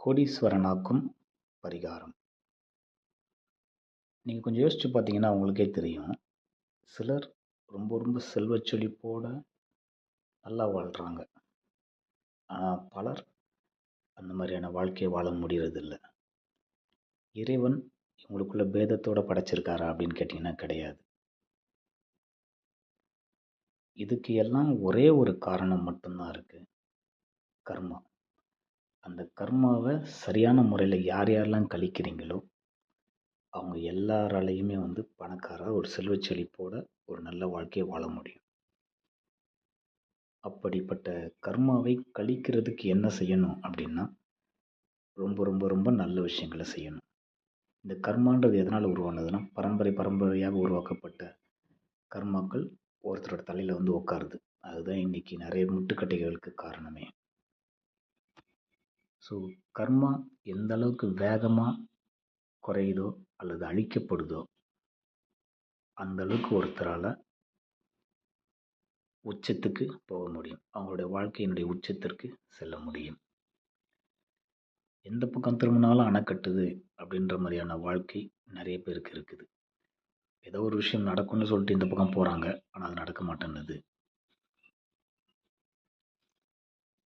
கோடீஸ்வரனாக்கும் பரிகாரம். நீங்கள் கொஞ்சம் யோசித்து பார்த்தீங்கன்னா உங்களுக்கே தெரியும். சிலர் ரொம்ப ரொம்ப செல்வச் செழிப்போட நல்லா வாழ்கிறாங்க ஆனால் பலர் அந்த மாதிரியான வாழ்க்கையை வாழ முடியறதில்ல. இறைவன் இவங்களுக்குள்ள பேதத்தோட படைச்சிருக்காரா அப்படின்னு கேட்டிங்கன்னா கிடையாது. இதுக்கு எல்லாம் ஒரே ஒரு காரணம் மட்டும்தான் இருக்குது கர்மா. அந்த கர்மாவை சரியான முறையில் யார் யாரெல்லாம் கழிக்கிறீங்களோ அவங்க எல்லாராலையுமே வந்து பணக்காராக ஒரு செல்வச் செழிப்போட ஒரு நல்ல வாழ்க்கையை வாழ முடியும். அப்படிப்பட்ட கர்மாவை கழிக்கிறதுக்கு என்ன செய்யணும் அப்படின்னா ரொம்ப ரொம்ப ரொம்ப நல்ல விஷயங்களை செய்யணும். இந்த கர்மான்றது எதனால் உருவானதுன்னா பரம்பரை பரம்பரையாக உருவாக்கப்பட்ட கர்மாக்கள் ஒருத்தரோட தலையில் வந்து உட்காருது அதுதான் இன்றைக்கி நிறைய முட்டுக்கட்டைகளுக்கு காரணமே. ஸோ கர்மா எந்த அளவுக்கு வேகமாக குறையுதோ அல்லது அழிக்கப்படுதோ அந்த அளவுக்கு ஒருத்தரால் உச்சத்துக்கு போக முடியும். அவங்களுடைய வாழ்க்கையினுடைய உச்சத்திற்கு செல்ல முடியும். எந்த பக்கம் திரும்பினாலும் அணை கட்டுது அப்படின்ற மாதிரியான வாழ்க்கை நிறைய பேருக்கு இருக்குது. ஏதோ ஒரு விஷயம் நடக்கும்னு சொல்லிட்டு இந்த பக்கம் போகிறாங்க ஆனால் அது நடக்க மாட்டேன்னுது.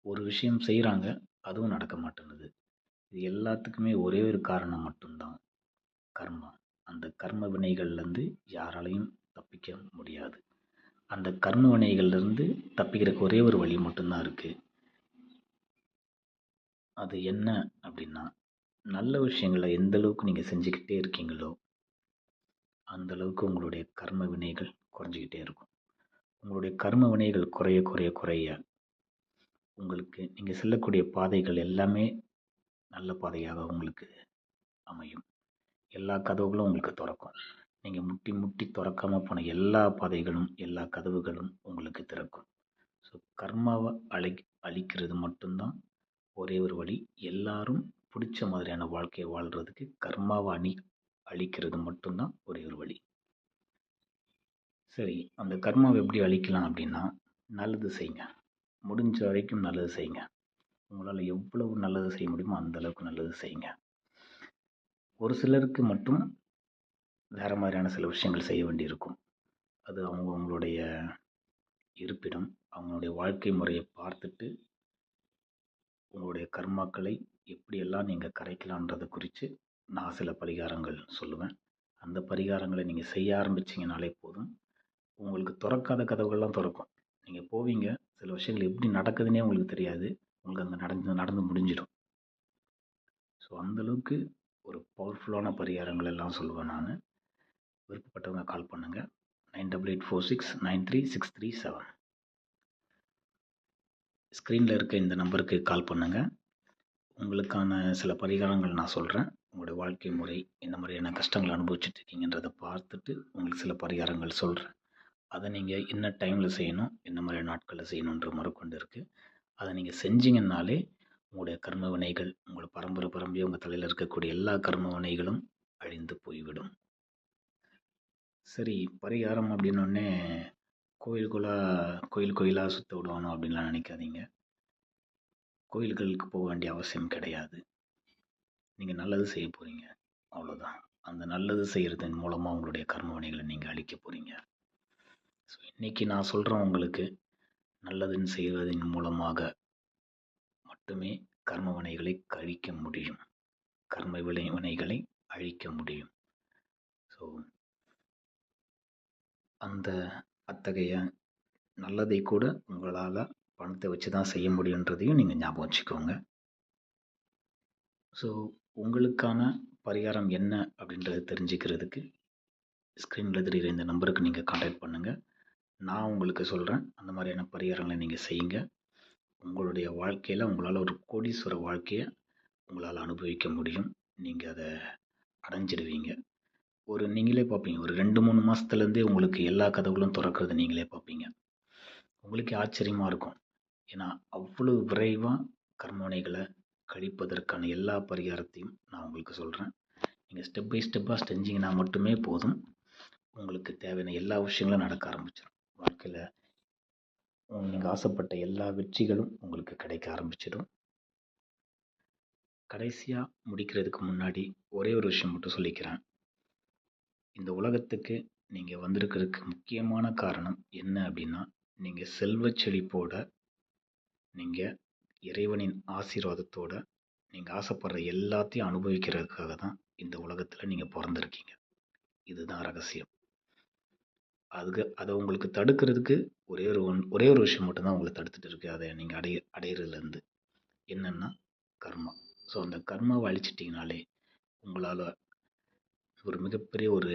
ஒரு விஷயம் செய்கிறாங்க அதுவும் நடக்க மாட்டேன்னுது. இது எல்லாத்துக்குமே ஒரே ஒரு காரணம் மட்டும்தான். கர்மா. அந்த கர்ம வினைகள்லேருந்து யாராலையும் தப்பிக்க முடியாது. அந்த கர்ம வினைகள்லேருந்து தப்பிக்கிறதுக்கு ஒரே ஒரு வழி மட்டும்தான் இருக்குது அது என்ன அப்படின்னா நல்ல விஷயங்களை எந்த அளவுக்கு நீங்கள் செஞ்சுக்கிட்டே இருக்கீங்களோ அந்த அளவுக்கு உங்களுடைய கர்ம வினைகள் குறைஞ்சிக்கிட்டே இருக்கும். உங்களுடைய கர்ம வினைகள் குறைய குறைய குறைய உங்களுக்கு நீங்கள் செல்லக்கூடிய பாதைகள் எல்லாமே நல்ல பாதையாக உங்களுக்கு அமையும். எல்லா கதவுகளும் உங்களுக்கு திறக்கும். நீங்கள் முட்டி முட்டி திறக்காமல் போன எல்லா பாதைகளும் எல்லா கதவுகளும் உங்களுக்கு திறக்கும். ஸோ கர்மாவை அழி அழிக்கிறது மட்டும்தான். ஒரே ஒரு வழி எல்லாரும் பிடிச்ச மாதிரியான வாழ்க்கையை வாழ்கிறதுக்கு கர்மாவை அணி அழிக்கிறது மட்டும்தான் ஒரே ஒரு வழி. சரி அந்த கர்மாவை எப்படி அழிக்கலாம் அப்படின்னா நல்லது செய்யுங்க முடிஞ்ச வரைக்கும் நல்லது செய்யுங்க உங்களால் எவ்வளவு நல்லது செய்ய முடியுமோ அந்த அளவுக்கு நல்லது செய்யுங்க. ஒரு சிலருக்கு மட்டும் வேறு மாதிரியான சில விஷயங்கள் செய்ய வேண்டியிருக்கும். அது அவங்க அவங்களுடைய இருப்பிடம் அவங்களுடைய வாழ்க்கை முறையை பார்த்துட்டு உங்களுடைய கர்மாக்களை எப்படியெல்லாம் நீங்கள் கரைக்கலான்றதை குறித்து நான் சில பரிகாரங்கள் சொல்லுவேன். அந்த பரிகாரங்களை நீங்கள் செய்ய ஆரம்பிச்சிங்கனாலே போதும். உங்களுக்கு திறக்காத கதவுகள்லாம் திறக்கும். நீங்கள் போவீங்க சில விஷயங்கள் எப்படி நடக்குதுன்னே உங்களுக்கு தெரியாது. உங்களுக்கு அங்கே நடந்து நடந்து முடிஞ்சிடும். ஸோ அந்தளவுக்கு ஒரு பவர்ஃபுல்லான பரிகாரங்கள் எல்லாம் சொல்லுவேன் நான். விருப்பப்பட்டவங்க கால் பண்ணுங்கள் nine double eight four six nine three six three seven. ஸ்க்ரீனில் இருக்க இந்த நம்பருக்கு கால் பண்ணுங்கள் உங்களுக்கான சில பரிகாரங்கள் நான் சொல்கிறேன் உங்களுடைய வாழ்க்கை முறை என்ன மாதிரியான கஷ்டங்களை அனுபவிச்சுட்டு இருக்கீங்கன்றதை பார்த்துட்டு உங்களுக்கு சில பரிகாரங்கள் சொல்கிறேன் அதை நீங்கள் என்ன டைமில் செய்யணும் என்ன மாதிரியான நாட்களில் செய்யணுன்ற முறைக்கொண்டு இருக்குது அதை நீங்கள் செஞ்சீங்கன்னாலே உங்களுடைய கர்ம வினைகள் உங்களோட பரம்பரை பரம்பரையாக உங்கள் தலையில் இருக்கக்கூடிய எல்லா கர்ம வினைகளும் அழிந்து போய்விடும். சரி பரிகாரம் அப்படின்னோடனே கோயிலுக்குள்ளாக கோயில் கோயிலாக சுற்ற விடுவானோ அப்படின்லாம் நினைக்காதீங்க. கோயில்களுக்கு போக வேண்டிய அவசியம் கிடையாது. நீங்கள் நல்லது செய்ய போகிறீங்க அவ்வளோதான் அந்த நல்லது செய்கிறதன் மூலமாக உங்களுடைய கர்ம வினைகளை நீங்கள் அழிக்க போகிறீங்க ஸோ இன்றைக்கி நான் சொல்கிறேன் உங்களுக்கு நல்லதுன்னு செய்வதன் மூலமாக மட்டுமே கர்ம வினைகளை கழிக்க முடியும். கர்ம வினை வினைகளை அழிக்க முடியும். ஸோ அந்த அத்தகைய நல்லதை கூட உங்களால் பணத்தை வச்சு தான் செய்ய முடியுன்றதையும் நீங்கள் ஞாபகம் வச்சுக்கோங்க. ஸோ உங்களுக்கான பரிகாரம் என்ன அப்படின்றத தெரிஞ்சுக்கிறதுக்கு ஸ்க்ரீனில் தெரிகிற இந்த நம்பருக்கு நீங்கள் காண்டாக்ட் பண்ணுங்கள் நான் உங்களுக்கு சொல்கிறேன் அந்த மாதிரியான பரிகாரங்களை நீங்கள் செய்யுங்க. உங்களுடைய வாழ்க்கையில் உங்களால் ஒரு கோடீஸ்வர வாழ்க்கையை உங்களால் அனுபவிக்க முடியும். நீங்கள் அதை அடைஞ்சிடுவீங்க. ஒரு நீங்களே பார்ப்பீங்க ஒரு ரெண்டு மூணு மாதத்துலேருந்தே உங்களுக்கு எல்லா கதவுகளும் திறக்கிறது நீங்களே பார்ப்பீங்க உங்களுக்கே ஆச்சரியமாக இருக்கும். ஏன்னா அவ்வளோ விரைவாக கர்மவினைகளை கழிப்பதற்கான எல்லா பரிகாரத்தையும் நான் உங்களுக்கு சொல்கிறேன் நீங்கள் ஸ்டெப் பை ஸ்டெப்பாக செஞ்சிங்கன்னா மட்டுமே போதும். உங்களுக்கு தேவையான எல்லா விஷயங்களும் நடக்க ஆரம்பிச்சிடும் வாழ்க்கையில் நீங்கள் ஆசைப்பட்ட எல்லா வெற்றிகளும் உங்களுக்கு கிடைக்க ஆரம்பிச்சிடும். கடைசியாக முடிக்கிறதுக்கு முன்னாடி ஒரே ஒரு விஷயம் மட்டும் சொல்லிக்கிறேன். இந்த உலகத்துக்கு நீங்கள் வந்திருக்கிறதுக்கு முக்கியமான காரணம் என்ன அப்படின்னா நீங்கள் செல்வச் செழிப்போட நீங்கள் இறைவனின் ஆசீர்வாதத்தோட நீங்கள் ஆசைப்படுற எல்லாத்தையும் அனுபவிக்கிறதுக்காக தான் இந்த உலகத்தில் நீங்கள் பிறந்திருக்கீங்க. இதுதான் ரகசியம். அதுக்கு அதை உங்களுக்கு தடுக்கிறதுக்கு ஒரே ஒரு ஒன் ஒரே ஒரு விஷயம் மட்டும்தான் உங்களை தடுத்துட்டு இருக்கு. அதை நீங்கள் அடைய அடையிறதுலேருந்து. என்னென்னா கர்மா. ஸோ அந்த கர்மாவை அழிச்சிட்டிங்கனாலே உங்களால் ஒரு மிகப்பெரிய ஒரு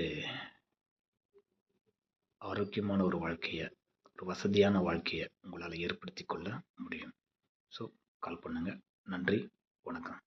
ஆரோக்கியமான ஒரு வாழ்க்கையை ஒரு வசதியான வாழ்க்கையை உங்களால் ஏற்படுத்தி கொள்ள முடியும். ஸோ கால் பண்ணுங்கள் நன்றி. வணக்கம்.